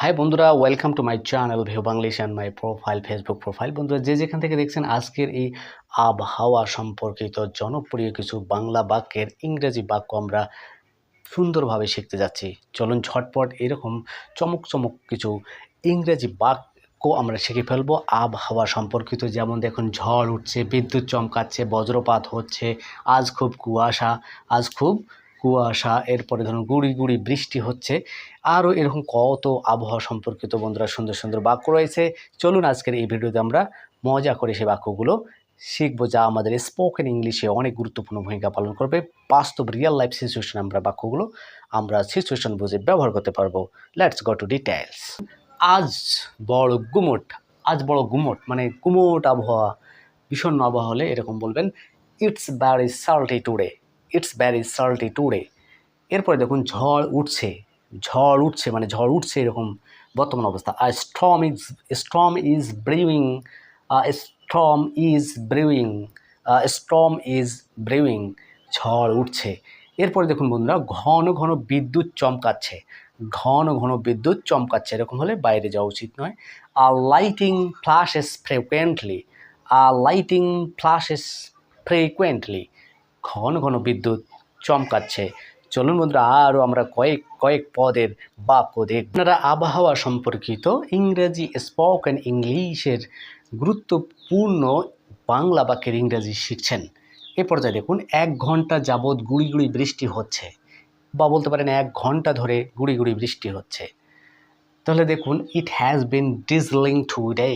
High বন্ধুরা welcome to my channel View Banglish and my profile Facebook profile বন্ধুরা, যে যেখান থেকে দেখছেন, আজকের এই আবহাওয়া সম্পর্কিত জনপ্রিয় কিছু বাংলা বাক্যের ইংরেজি বাক্য আমরা সুন্দরভাবে শিখতে যাচ্ছি। চলুন ঝটপট এরকম চমক চমক কিছু ইংরেজি বাক্য আমরা শিখে ফেলব। আবহাওয়া সম্পর্কিত যেমন দেখুন, ঝড় উঠছে, বিদ্যুৎ চমকাচ্ছে, বজ্রপাত হচ্ছে, আজ খুব কুয়াশা, আজ খুব কুয়াশা, এরপরে ধরুন গুড়ি গুড়ি বৃষ্টি হচ্ছে। আরও এরকম কত আবহাওয়া সম্পর্কিত বন্ধুরা সুন্দর সুন্দর বাক্য রয়েছে। চলুন আজকের এই ভিডিওতে আমরা মজা করে সেই বাক্যগুলো শিখব, যা আমাদের স্পোকেন ইংলিশে অনেক গুরুত্বপূর্ণ ভূমিকা পালন করবে। বাস্তব রিয়েল লাইফ সিচুয়েশন আমরা বাক্যগুলো, আমরা সিচুয়েশন বুঝে ব্যবহার করতে পারব। লেটস গো টু ডিটেলস আজ বড় গুমট, আজ বড় গুমট মানে গুমট আবহাওয়া ভীষণ আবহাওয়া হলে এরকম বলবেন it's very salty today it's very salty today এরপরে দেখুন, ঝড় উঠছে। ঝড় উঠছে মানে ঝড় উঠছে এরকম বর্তমান অবস্থা। আর storm is storm is brewing storm is brewing storm is brewing ঝড় উঠছে। এরপরে দেখুন বন্ধুরা, ঘন ঘন বিদ্যুৎ চমকাচ্ছে। ঘন ঘন বিদ্যুৎ চমকাচ্ছে, এরকম হলে বাইরে যাওয়া উচিত নয়। আর লাইটিং ফ্ল্যাশেস ফ্রিকুয়েন্টলি আর লাইটিং ফ্ল্যাশেস ফ্রিকুয়েন্টলি ঘন ঘন বিদ্যুৎ চমকাচ্ছে। চলুন বন্ধুরা, আরও আমরা কয়েক কয়েক পদের বাক্য দেখ আপনারা আবহাওয়া সম্পর্কিত ইংরেজি স্পোকেন ইংলিশের গুরুত্বপূর্ণ বাংলা বাক্যের ইংরেজি শিখছেন। এ পর্যায়ে দেখুন, এক ঘণ্টা যাবৎ গুড়ি গুড়ি বৃষ্টি হচ্ছে বা বলতে পারেন এক ঘণ্টা ধরে গুড়ি গুড়ি বৃষ্টি হচ্ছে। তাহলে দেখুন it has been drizzling today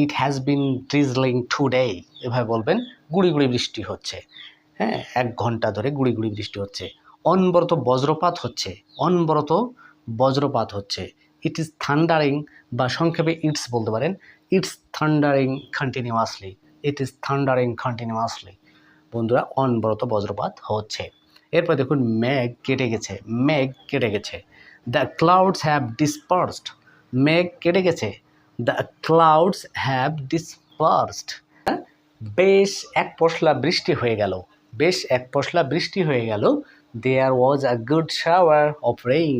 it has been drizzling today এভাবে বলবেন, গুড়ি গুড়ি বৃষ্টি হচ্ছে। হ্যাঁ এক ঘণ্টা ধরে গুড়ি গুড়ি বৃষ্টি হচ্ছে। অনবরত বজ্রপাত হচ্ছে। অনবরত বজ্রপাত হচ্ছে। ইট ইজ থান্ডারিং বা সংক্ষেপে ইটস বলতে পারেন it's thundering continuously it is thundering continuously বন্ধুরা, অনবরত বজ্রপাত হচ্ছে। এরপর দেখুন, মেঘ কেটে গেছে, মেঘ কেটে গেছে। দ্য ক্লাউডস হ্যাভ ডিসপার্সড মেঘ কেটে গেছে। দ্য ক্লাউডস হ্যাভ ডিসপার্সড বেশ এক পশলা বৃষ্টি হয়ে গেল। বেশ এক পশলা বৃষ্টি হয়ে গেল। There was a good shower of rain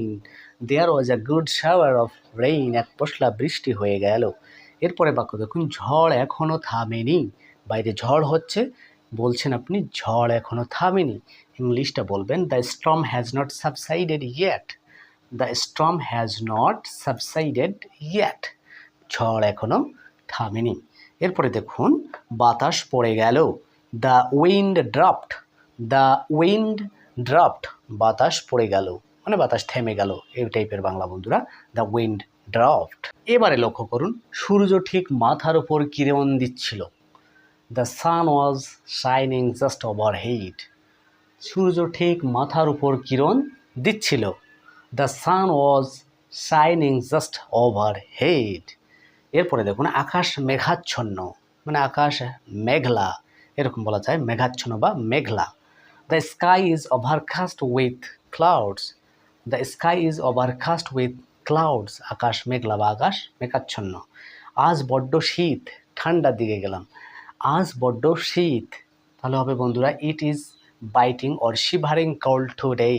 there was a good shower of rain এক পশলা বৃষ্টি হয়ে গেল। এরপরে বাক্য দেখুন, ঝড় এখনও থামেনি। বাইরে ঝড় হচ্ছে। বলছেন আপনি, ঝড় এখনও থামেনি। ইংলিশটা বলবেন the storm has not subsided yet the storm has not subsided yet ঝড় এখনও থামেনি। এরপরে দেখুন, বাতাস পড়ে গেল। The wind draft the wind draft বাতাস পড়ে গেল। মানে বাতাস থেমে গেল। এই টাইপের বাংলা বন্ধুরা দ্য উইন্ড ড্রাফট এবারে লক্ষ্য করুন, সূর্য ঠিক মাথার উপর কিরণ দিচ্ছিল। The sun was shining just over head সূর্য ঠিক মাথার উপর কিরণ দিচ্ছিল। The sun was shining just over head এরপরে দেখুন, আকাশ মেঘাচ্ছন্ন। মানে আকাশ মেঘলা। এরকম বলা যায়, মেঘাচ্ছন্ন বা মেঘলা। The sky is overcast with clouds the sky is overcast with clouds আকাশ মেঘলা বা আকাশ মেঘাচ্ছন্ন। আজ বড্ড শীত, ঠান্ডার দিকে গেলাম। আজ বড্ড শীত। তাহলে হবে বন্ধুরা it is biting or shivering cold today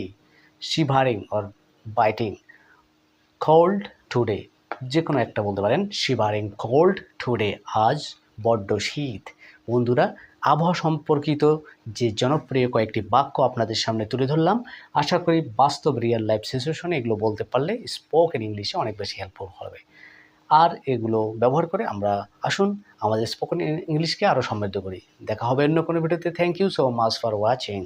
shivering or biting cold today যে কোনো একটা বলতে পারেন শিভারিং কোল্ড টুডে আজ বড্ড শীত। বন্ধুরা আবহাওয়া সম্পর্কিত যে জনপ্রিয় কয়েকটি বাক্য আপনাদের সামনে তুলে ধরলাম, আশা করি বাস্তব রিয়েল লাইফ সিচুয়েশনে এগুলো বলতে পারলে স্পোকেন ইংলিশে অনেক বেশি হেল্পফুল হবে। আর এগুলো ব্যবহার করে আমরা আসুন আমাদের স্পোকেন ইংলিশকে আরও সমৃদ্ধ করি। দেখা হবে অন্য কোনো ভিডিওতে thank you so much for watching